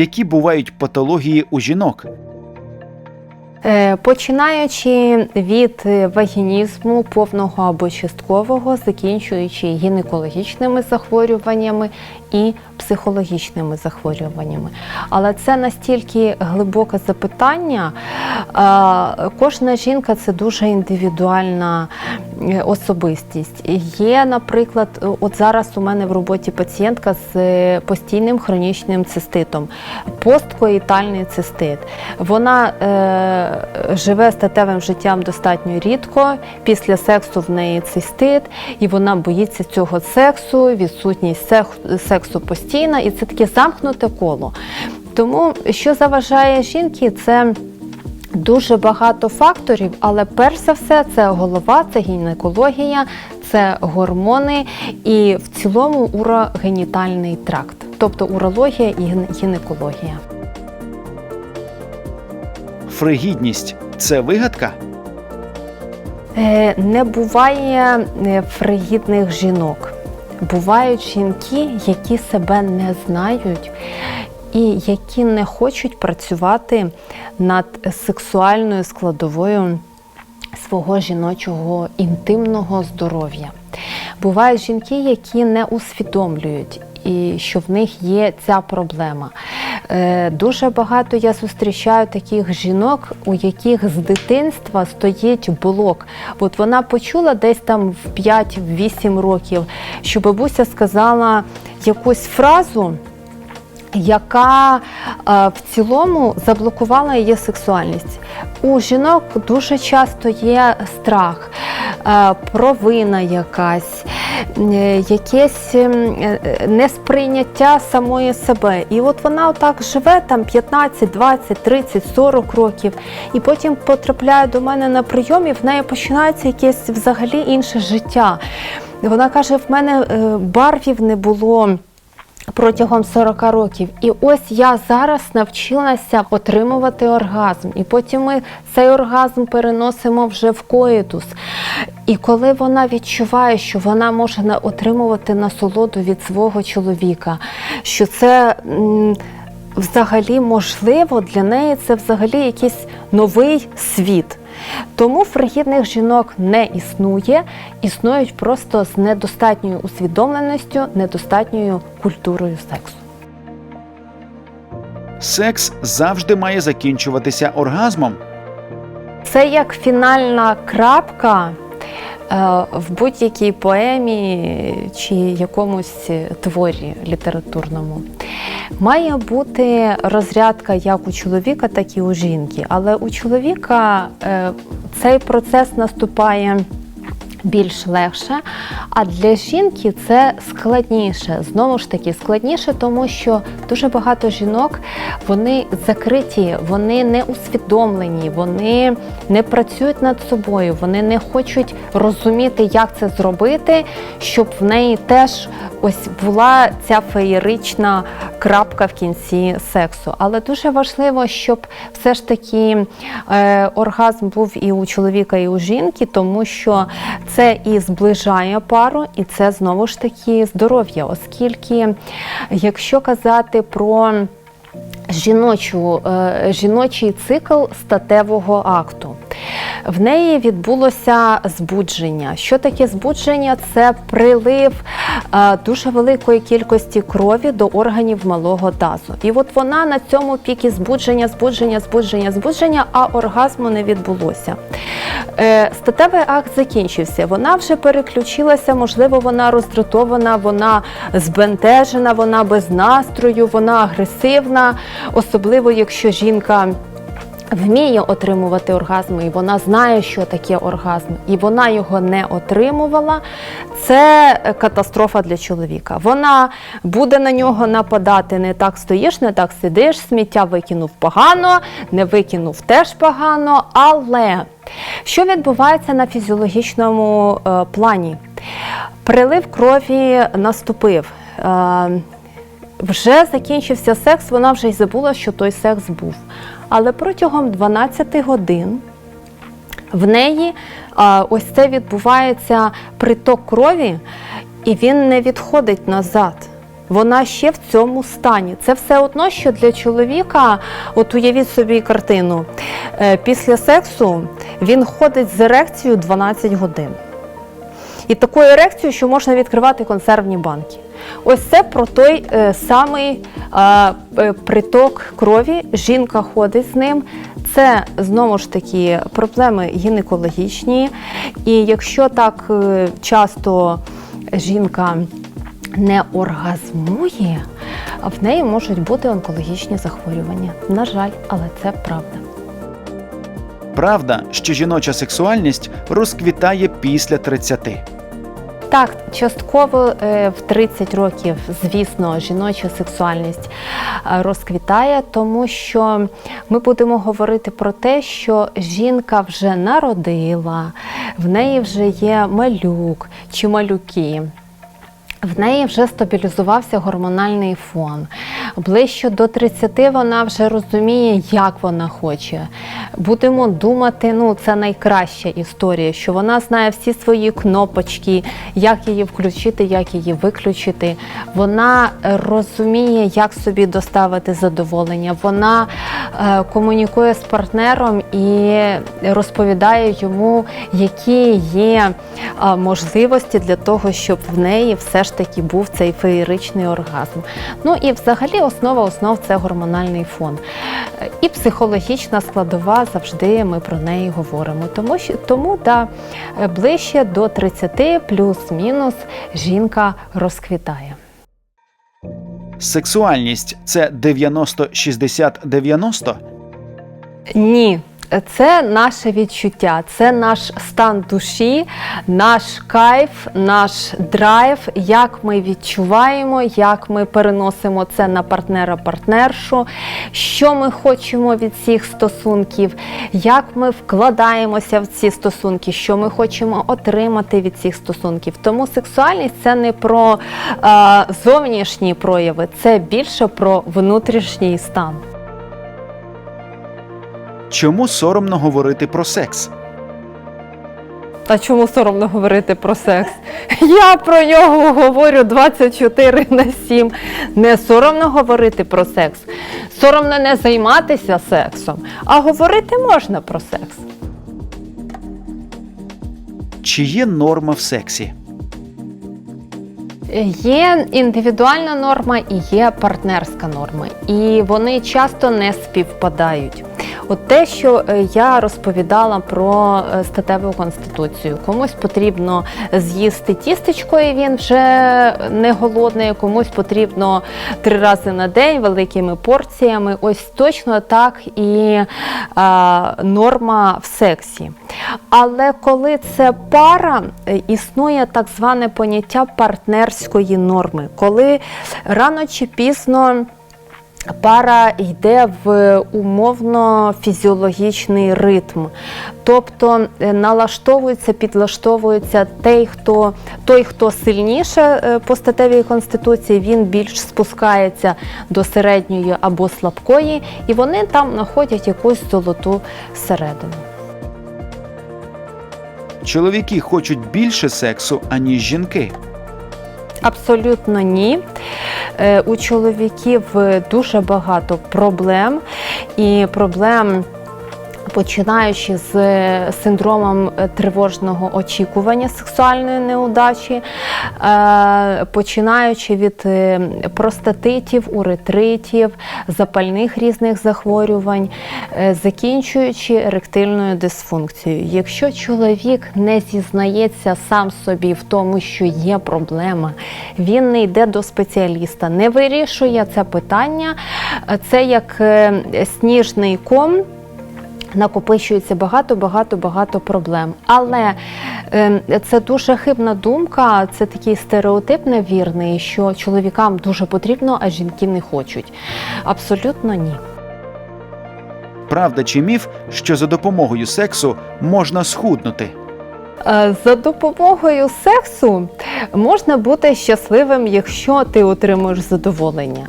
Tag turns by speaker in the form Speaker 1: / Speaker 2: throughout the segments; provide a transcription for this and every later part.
Speaker 1: які бувають патології у жінок.
Speaker 2: Е, Починаючи від е, вагінізму повного або часткового, закінчуючи гінекологічними захворюваннями і психологічними захворюваннями. Але це настільки глибоке запитання. Кожна жінка це дуже індивідуальна е, особистість. Є, наприклад, от зараз у мене в роботі пацієнтка з е, постійним хронічним циститом, посткоїтальний цистит. Вона е, живе статевим життям достатньо рідко. Після сексу в неї цистит, і вона боїться цього сексу, відсутність сексу постійна, і це таке замкнуте коло. Тому що заважає жінки, це Дуже багато факторів, але перш за все це голова, це гінекологія, це гормони і в цілому урогенітальний тракт, тобто урологія і гінекологія.
Speaker 1: Фригідність це вигадка?
Speaker 2: Е, Не буває е, фригідних жінок. Бувають жінки, які себе не знають і які не хочуть працювати над сексуальною складовою свого жіночого інтимного здоров'я. Бувають жінки, які не усвідомлюють. І що в них є ця проблема. Е, Дуже багато я зустрічаю таких жінок, у яких з дитинства стоїть блок. От вона почула десь там в 5-8 років, що бабуся сказала якусь фразу, яка е, в цілому заблокувала її сексуальність. У жінок дуже часто є страх, е, провина якась, е, якесь несприйняття самої себе. І от вона отак живе там 15, 20, 30, 40 років, і потім потрапляє до мене на прийом, і в неї починається якесь взагалі інше життя. Вона каже: в мене барвів не було протягом 40 років. І ось я зараз навчилася отримувати оргазм. І потім ми цей оргазм переносимо вже в коїтус. І коли вона відчуває, що вона може отримувати насолоду від свого чоловіка, що це. Взагалі, можливо, для неї це взагалі якийсь новий світ. Тому фригідних жінок не існує, існують просто з недостатньою усвідомленістю, недостатньою культурою сексу.
Speaker 1: Секс завжди має закінчуватися оргазмом.
Speaker 2: Це як фінальна крапка е, в будь-якій поемі чи якомусь творі літературному. Має бути розрядка як у чоловіка, так і у жінки. Але у чоловіка е, цей процес наступає. Більш легше, а для жінки це складніше. Знову ж таки, складніше, тому що дуже багато жінок вони закриті, вони не усвідомлені, вони не працюють над собою, вони не хочуть розуміти, як це зробити, щоб в неї теж ось була ця феєрична крапка в кінці сексу. Але дуже важливо, щоб все ж таки е, оргазм був і у чоловіка, і у жінки, тому що це і зближає пару, і це знову ж таки здоров'я, оскільки, якщо казати про жіночу, е, жіночий цикл статевого акту. В неї відбулося збудження. Що таке збудження? Це прилив е, дуже великої кількості крові до органів малого тазу. І от вона на цьому пікі збудження, збудження, збудження, збудження, а оргазму не відбулося. Е, Статевий акт закінчився. Вона вже переключилася, можливо, вона роздратована, вона збентежена, вона без настрою, вона агресивна, особливо якщо жінка. Вміє отримувати оргазми, і вона знає, що таке оргазм, і вона його не отримувала. Це катастрофа для чоловіка. Вона буде на нього нападати. Не так стоїш, не так сидиш, сміття викинув погано, не викинув теж погано. Але що відбувається на фізіологічному е, плані? Прилив крові наступив. Е, вже закінчився секс, вона вже й забула, що той секс був. Але протягом 12 годин в неї ось це відбувається приток крові, і він не відходить назад. вона ще в цьому стані. Це все одно, що для чоловіка, от уявіть собі картину, е, після сексу він ходить з ерекцією 12 годин. І такою ерекцією, що можна відкривати консервні банки. Ось це про той е, самий е, е, приток крові. Жінка ходить з ним. Це знову ж таки проблеми гінекологічні. І якщо так е, часто жінка не оргазмує, в неї можуть бути онкологічні захворювання. На жаль, але це правда.
Speaker 1: Правда, що жіноча сексуальність розквітає після 30.
Speaker 2: Так, частково е, в 30 років, звісно, жіноча сексуальність е, розквітає, тому що ми будемо говорити про те, що жінка вже народила, в неї вже є малюк чи малюки. В неї вже стабілізувався гормональний фон. Ближче до 30 вона вже розуміє, як вона хоче. Будемо думати, ну це найкраща історія, що вона знає всі свої кнопочки, як її включити, як її виключити. Вона розуміє, як собі доставити задоволення. Вона е, комунікує з партнером і розповідає йому, які є е, можливості для того, щоб в неї все ж таки був цей феєричний оргазм. Ну і взагалі основа основ це гормональний фон. І психологічна складова завжди ми про неї говоримо. Тому що тому да, ближче до 30 плюс-мінус жінка розквітає.
Speaker 1: Сексуальність це 90-60-90?
Speaker 2: Ні. Це наше відчуття, це наш стан душі, наш кайф, наш драйв, як ми відчуваємо, як ми переносимо це на партнера-партнершу, що ми хочемо від цих стосунків, як ми вкладаємося в ці стосунки, що ми хочемо отримати від цих стосунків. Тому сексуальність це не про е, зовнішні прояви, це більше про внутрішній стан.
Speaker 1: Чому соромно говорити про секс?
Speaker 2: А чому соромно говорити про секс? Я про нього говорю 24 на 7. Не соромно говорити про секс. Соромно не займатися сексом, а говорити можна про секс.
Speaker 1: Чи є норма в сексі?
Speaker 2: Є індивідуальна норма і є партнерська норма, і вони часто не співпадають. От те, що е, я розповідала про е, статеву конституцію, комусь потрібно з'їсти тістечко, і він вже не голодний, комусь потрібно три рази на день великими порціями. Ось точно так і а, норма в сексі. Але коли це пара, е, існує так зване поняття партнерської норми, коли рано чи пізно. Пара йде в умовно фізіологічний ритм, тобто е, налаштовується, підлаштовується той, хто той, хто сильніше е, по статевій конституції, він більш спускається до середньої або слабкої, і вони там знаходять якусь золоту середину.
Speaker 1: Чоловіки хочуть більше сексу, аніж жінки.
Speaker 2: Абсолютно ні. Е, У чоловіків е, дуже багато проблем і проблем. Починаючи з е, синдромом е, тривожного очікування сексуальної неудачі, е, починаючи від простатитів, уретритів, запальних різних захворювань, закінчуючи еректильною дисфункцією. Якщо чоловік не зізнається сам собі в тому, що є проблема, він не йде до спеціаліста, не вирішує це питання, це як сніжний ком накопичується багато, багато, багато проблем. Але е, це дуже хибна думка, це такий стереотип невірний, що чоловікам дуже потрібно, а жінки не хочуть. Абсолютно ні.
Speaker 1: Правда чи міф, що за допомогою сексу можна схуднути?
Speaker 2: Е, За допомогою сексу можна бути щасливим, якщо ти отримуєш задоволення.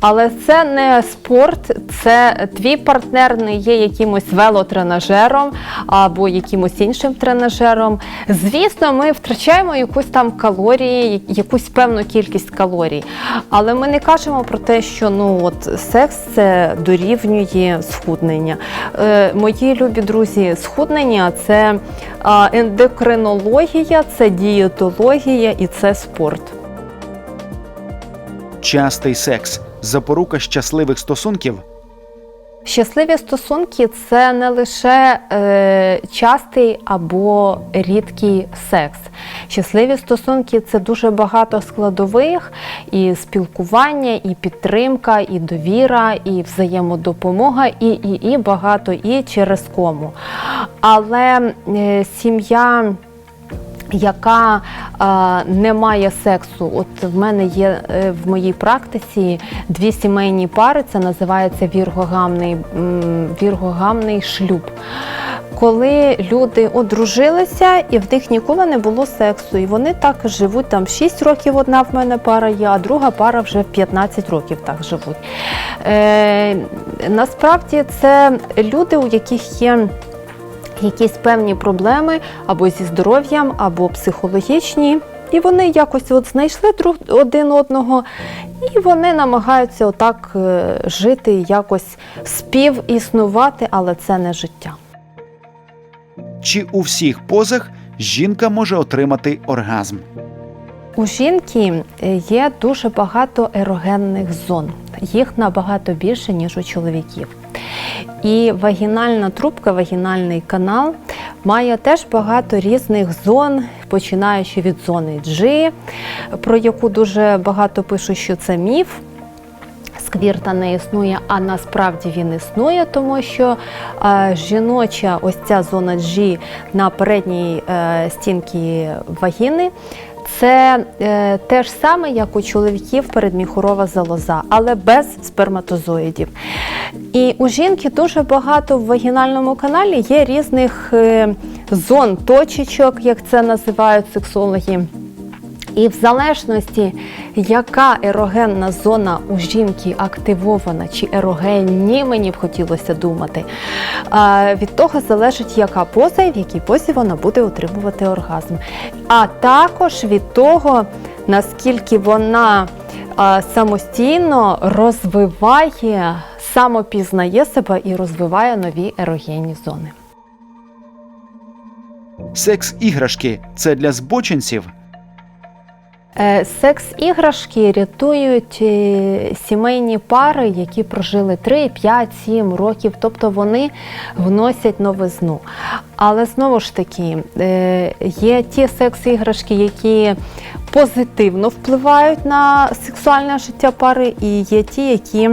Speaker 2: Але це не спорт, це твій партнер не є якимось велотренажером або якимось іншим тренажером. Звісно, ми втрачаємо якусь там калорії, якусь певну кількість калорій. Але ми не кажемо про те, що ну от секс це дорівнює схуднення. Е, мої любі друзі, схуднення це а, ендокринологія, це дієтологія і це спорт.
Speaker 1: Частий секс запорука щасливих стосунків.
Speaker 2: Щасливі стосунки це не лише е, частий або рідкий секс. Щасливі стосунки це дуже багато складових, і спілкування, і підтримка, і довіра, і взаємодопомога, і, і, і багато і через кому. Але е, сім'я яка е, не має сексу. От в мене є е, в моїй практиці дві сімейні пари, це називається віргогамний, віргогамний шлюб. Коли люди одружилися і в них ніколи не було сексу, і вони так живуть там 6 років. Одна в мене пара є, а друга пара вже в 15 років так живуть. Е, насправді це люди, у яких є якісь певні проблеми або зі здоров'ям, або психологічні. І вони якось от знайшли друг один одного, і вони намагаються отак е, жити, якось співіснувати, але це не життя.
Speaker 1: Чи у всіх позах жінка може отримати оргазм?
Speaker 2: У жінки е, є дуже багато ерогенних зон. Їх набагато більше, ніж у чоловіків. І вагінальна трубка, вагінальний канал має теж багато різних зон, починаючи від зони G, про яку дуже багато пишуть, що це міф. Сквірта не існує, а насправді він існує, тому що е, жіноча ось ця зона G на передній е, стінці вагіни. Це е, те ж саме, як у чоловіків передміхурова залоза, але без сперматозоїдів. І у жінки дуже багато в вагінальному каналі є різних е, зон, точечок, як це називають сексологи. І в залежності, яка ерогенна зона у жінки активована, чи ерогенні, мені б хотілося думати, від того залежить, яка поза і в якій позі вона буде отримувати оргазм. А також від того, наскільки вона самостійно розвиває, самопізнає себе і розвиває нові ерогенні зони.
Speaker 1: Секс-іграшки це для збочинців.
Speaker 2: Е, Секс-іграшки рятують е, сімейні пари, які прожили 3, 5, 7 років, тобто вони вносять новизну. Але знову ж таки, е, є ті секс-іграшки, які позитивно впливають на сексуальне життя пари, і є ті, які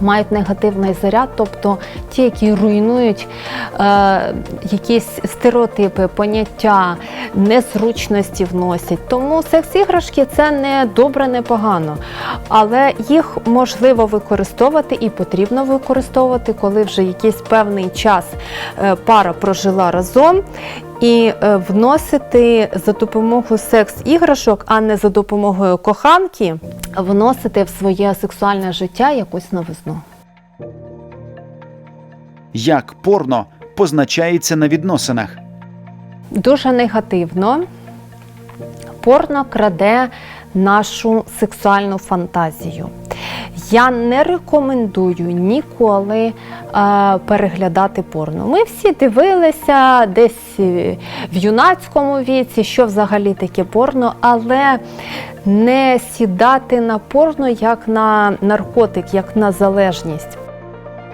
Speaker 2: мають негативний заряд, тобто ті, які руйнують е, якісь стереотипи, поняття, незручності вносять. Тому секс-іграшки це не добре, не погано. Але їх можливо використовувати і потрібно використовувати, коли вже якийсь певний час е, пара прожила разом. І е, вносити за допомогою секс-іграшок, а не за допомогою коханки, вносити в своє сексуальне життя якусь новизну.
Speaker 1: Як порно позначається на відносинах?
Speaker 2: Дуже негативно. Порно краде нашу сексуальну фантазію. Я не рекомендую ніколи е, переглядати порно. Ми всі дивилися десь е, в юнацькому віці, що взагалі таке порно, але не сідати на порно як на наркотик, як на залежність.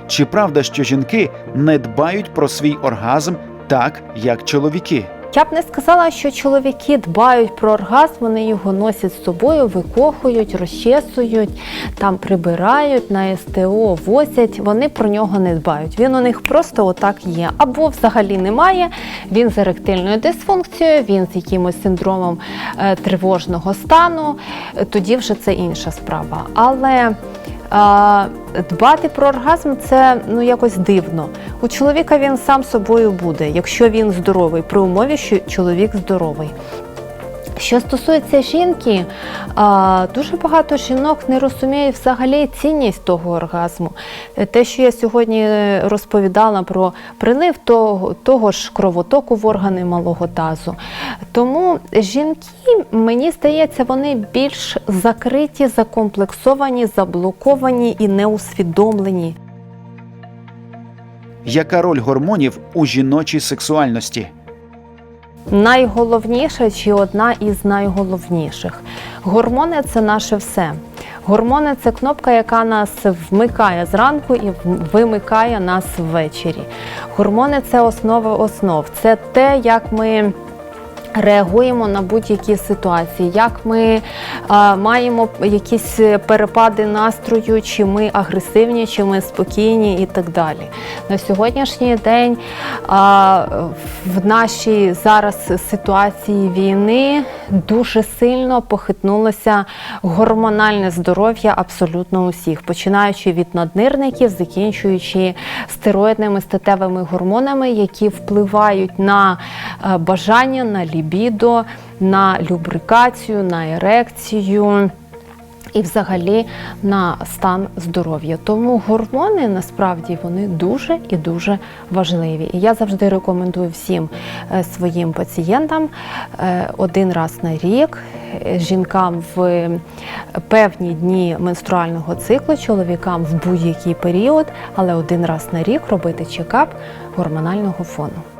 Speaker 1: Чи правда, що жінки не дбають про свій оргазм так, як чоловіки?
Speaker 2: Я б не сказала, що чоловіки дбають про оргазм, вони його носять з собою, викохують, розчесують, там прибирають на СТО, возять. Вони про нього не дбають. Він у них просто отак є. Або взагалі немає. Він з еректильною дисфункцією, він з якимось синдромом е, тривожного стану. Тоді вже це інша справа. Але дбати про оргазм це ну якось дивно. У чоловіка він сам собою буде, якщо він здоровий, при умові, що чоловік здоровий. Що стосується жінки, дуже багато жінок не розуміють взагалі цінність того оргазму. Те, що я сьогодні розповідала про прилив того, того ж кровотоку в органи малого тазу. Тому жінки, мені здається, вони більш закриті, закомплексовані, заблоковані і неусвідомлені.
Speaker 1: Яка роль гормонів у жіночій сексуальності?
Speaker 2: Найголовніша чи одна із найголовніших. Гормони це наше все. Гормони це кнопка, яка нас вмикає зранку і вимикає нас ввечері. Гормони це основа основ. Це те, як ми. Реагуємо на будь-які ситуації, як ми а, маємо якісь перепади настрою, чи ми агресивні, чи ми спокійні і так далі. На сьогоднішній день а, в нашій зараз ситуації війни дуже сильно похитнулося гормональне здоров'я абсолютно усіх, починаючи від наднирників, закінчуючи стероїдними статевими гормонами, які впливають на е, бажання, на лібідо, на любрикацію, на ерекцію. І взагалі на стан здоров'я. Тому гормони насправді вони дуже і дуже важливі. І я завжди рекомендую всім е, своїм пацієнтам е, один раз на рік, е, жінкам в певні дні менструального циклу, чоловікам в будь-який період, але один раз на рік робити чекап гормонального фону.